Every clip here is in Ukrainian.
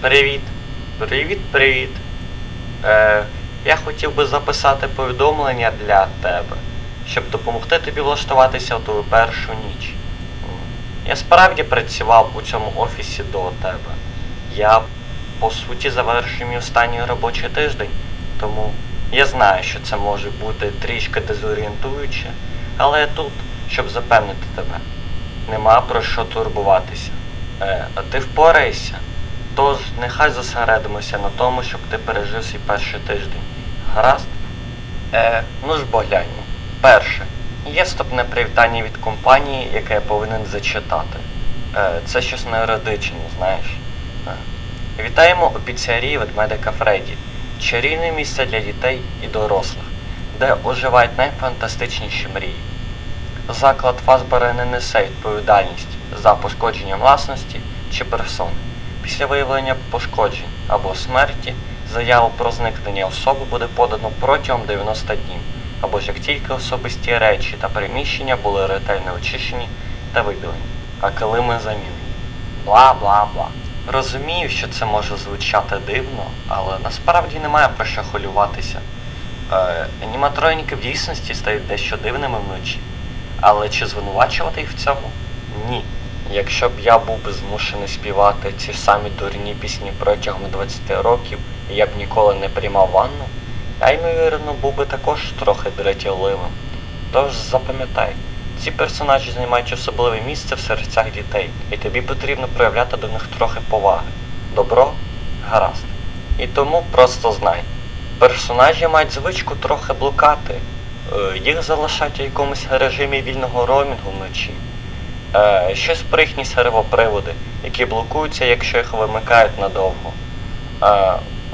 привіт. Привіт, привіт. Е, я хотів би записати повідомлення для тебе, щоб допомогти тобі влаштуватися в твою першу ніч. Я справді працював у цьому офісі до тебе. Я, по суті, завершив мій останній робочий тиждень, тому я знаю, що це може бути трішки дезорієнтуюче, але я тут, щоб запевнити тебе. Нема про що турбуватися. Е, ти впораєшся. Тож нехай зосередимося на тому, щоб ти пережив свій перший тиждень. Гаразд? Е, ну ж бо. Перше. Є вступне привітання від компанії, яке я повинен зачитати. Е, це щось неюридичне, знаєш. Е. Вітаємо у піцерії ведмедика Фредді. Чарівне місце для дітей і дорослих, де оживають найфантастичніші мрії. Заклад Фазбера не несе відповідальність за пошкодження власності чи персони. Після виявлення пошкоджень або смерті заяву про зникнення особи буде подано протягом 90 днів, або ж як тільки особисті речі та приміщення були ретельно очищені та вибілені, а килими замінені. Бла бла бла. Розумію, що це може звучати дивно, але насправді немає про що хвилюватися. Е, в дійсності стають дещо дивними вночі. Але чи звинувачувати їх в цьому? Ні. Якщо б я був би змушений співати ці самі дурні пісні протягом 20 років, і я б ніколи не приймав ванну, я ймовірно був би також трохи дратівливим. Тож запам'ятай, ці персонажі займають особливе місце в серцях дітей, і тобі потрібно проявляти до них трохи поваги. Добро? Гаразд. І тому просто знай. Персонажі мають звичку трохи блукати. Е, Їх залишають у якомусь режимі вільного роумінгу вночі. Е, щось про їхні сервоприводи, які блокуються, якщо їх вимикають надовго. Е,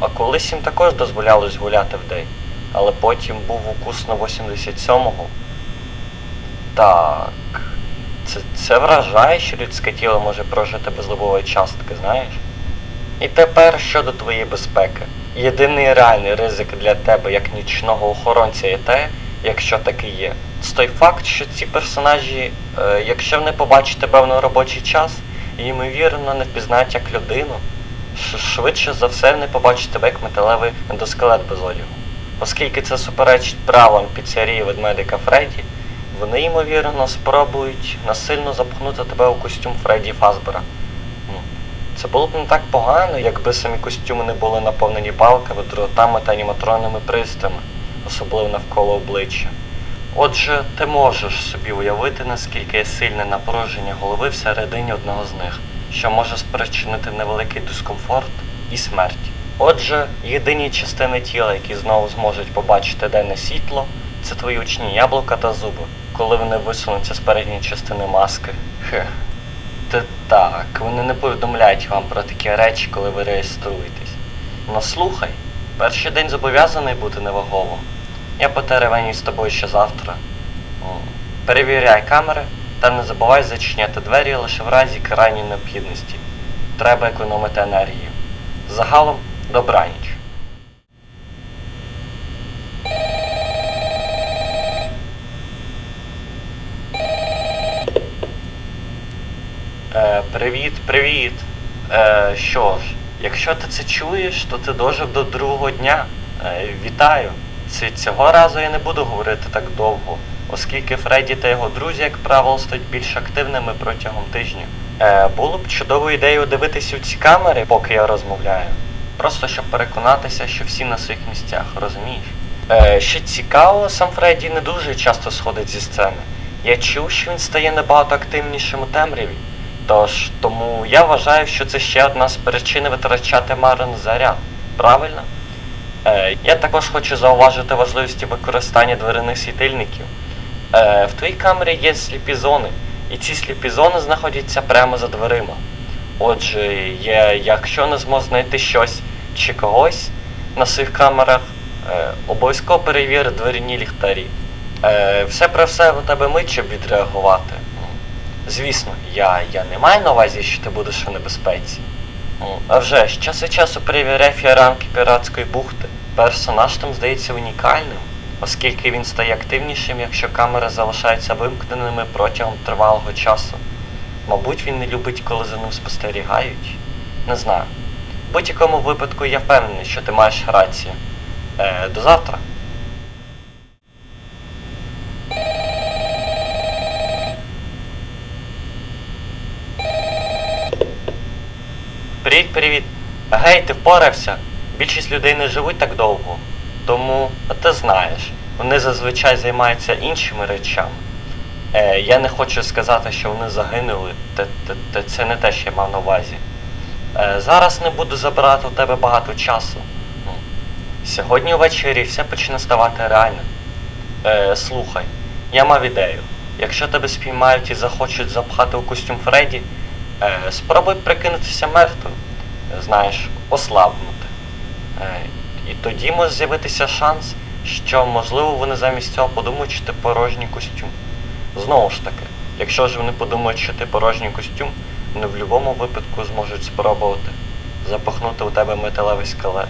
а колись їм також дозволялось гуляти вдень, але потім був укус на 87-го. Так. Це, це вражає, що людське тіло може прожити без лобової частки, знаєш? І тепер щодо твоєї безпеки. Єдиний реальний ризик для тебе як нічного охоронця є те, якщо таки є. Це той факт, що ці персонажі, е, якщо вони побачать тебе в робочий час, ймовірно, не впізнають як людину, швидше за все вони побачать тебе як металевий ендоскелет без одягу. Оскільки це суперечить правилам піцерії ведмедика Фредді, вони, ймовірно, спробують насильно запхнути тебе у костюм Фредді Фазбера. Ну, Це було б не так погано, якби самі костюми не були наповнені балками, дротами та аніматронними пристроями, особливо навколо обличчя. Отже, ти можеш собі уявити, наскільки є сильне напруження голови всередині одного з них, що може спричинити невеликий дискомфорт і смерть. Отже, єдині частини тіла, які знову зможуть побачити денне світло, це твої очні яблука та зуби, коли вони висунуться з передньої частини маски. Хе. Та так, вони не повідомляють вам про такі речі, коли ви реєструєтесь. Ну слухай, перший день зобов'язаний бути невагово. Я потеревеню з тобою ще завтра. Перевіряй камери та не забувай зачиняти двері лише в разі крайньої необхідності. Треба економити енергію. Загалом добраніч. Е, привіт, привіт. Е, що ж, якщо ти це чуєш, то ти дожив до другого дня. Е, вітаю. Цього разу я не буду говорити так довго, оскільки Фредді та його друзі, як правило, стають більш активними протягом тижня. Е, було б чудовою ідеєю дивитися у ці камери, поки я розмовляю. Просто щоб переконатися, що всі на своїх місцях, розумієш? Е, що цікаво, сам Фредді не дуже часто сходить зі сцени. Я чув, що він стає набагато активнішим у темряві. Тож тому я вважаю, що це ще одна з причин витрачати марен заряд. Правильно? Е, я також хочу зауважити важливість використання дверних світильників. Е, в твоїй камері є сліпі зони, і ці сліпі зони знаходяться прямо за дверима. Отже, якщо не зможеш знайти щось чи когось на своїх камерах, е, обов'язково перевір дверні ліхтарі. Все про все у тебе мить, щоб відреагувати. Звісно, я, я не маю на увазі, що ти будеш у небезпеці. А вже ж, час від часу перевіряй фіранки піратської бухти. Персонаж там здається унікальним, оскільки він стає активнішим, якщо камери залишаються вимкненими протягом тривалого часу. Мабуть, він не любить, коли за ним спостерігають. Не знаю. будь-якому випадку я впевнений, що ти маєш рацію. Е, до завтра. Привіт, привіт. Гей, ти впорався. Більшість людей не живуть так довго. Тому, ти знаєш, вони зазвичай займаються іншими речами. Е, я не хочу сказати, що вони загинули, та, та це не те, що я мав на увазі. Е, зараз не буду забирати у тебе багато часу. Ну, Сьогодні ввечері все почне ставати реальним. Е, слухай, я мав ідею. Якщо тебе спіймають і захочуть запхати у костюм Фредді, е, спробуй прикинутися мертвим. Знаєш, ослабнути. Е, і тоді може з'явитися шанс, що, можливо, вони замість цього подумають, що ти порожній костюм. Знову ж таки, якщо ж вони подумають, що ти порожній костюм, вони в будь-якому випадку зможуть спробувати запахнути у тебе металевий скелет.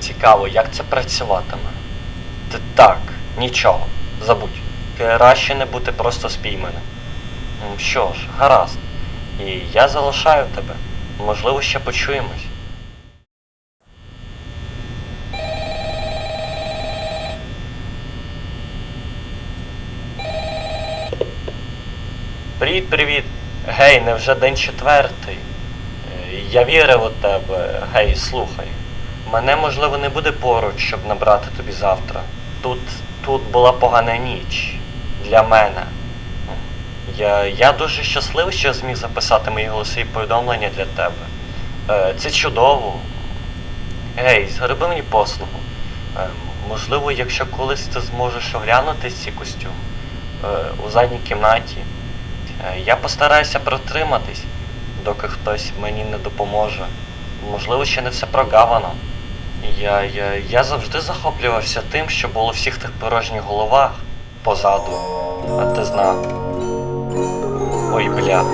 Цікаво, як це працюватиме. Ти так, нічого, забудь. Краще не бути просто спійманим. Що ж, гаразд. І я залишаю тебе. Можливо, ще почуємось. Привіт, привіт. Гей, невже день четвертий? Я вірив у тебе. Гей, слухай. Мене можливо не буде поруч, щоб набрати тобі завтра. Тут, тут була погана ніч для мене. Я, я дуже щасливий, що зміг записати мої голосові повідомлення для тебе. Е, це чудово. Гей, зроби мені послугу. Е, можливо, якщо колись ти зможеш оглянути ці костюм е, у задній кімнаті, я постараюся протриматись, доки хтось мені не допоможе. Можливо, ще не все прогавано. Я, я, я завжди захоплювався тим, що було у всіх тих порожніх головах позаду. А ти знав. Ой, бля.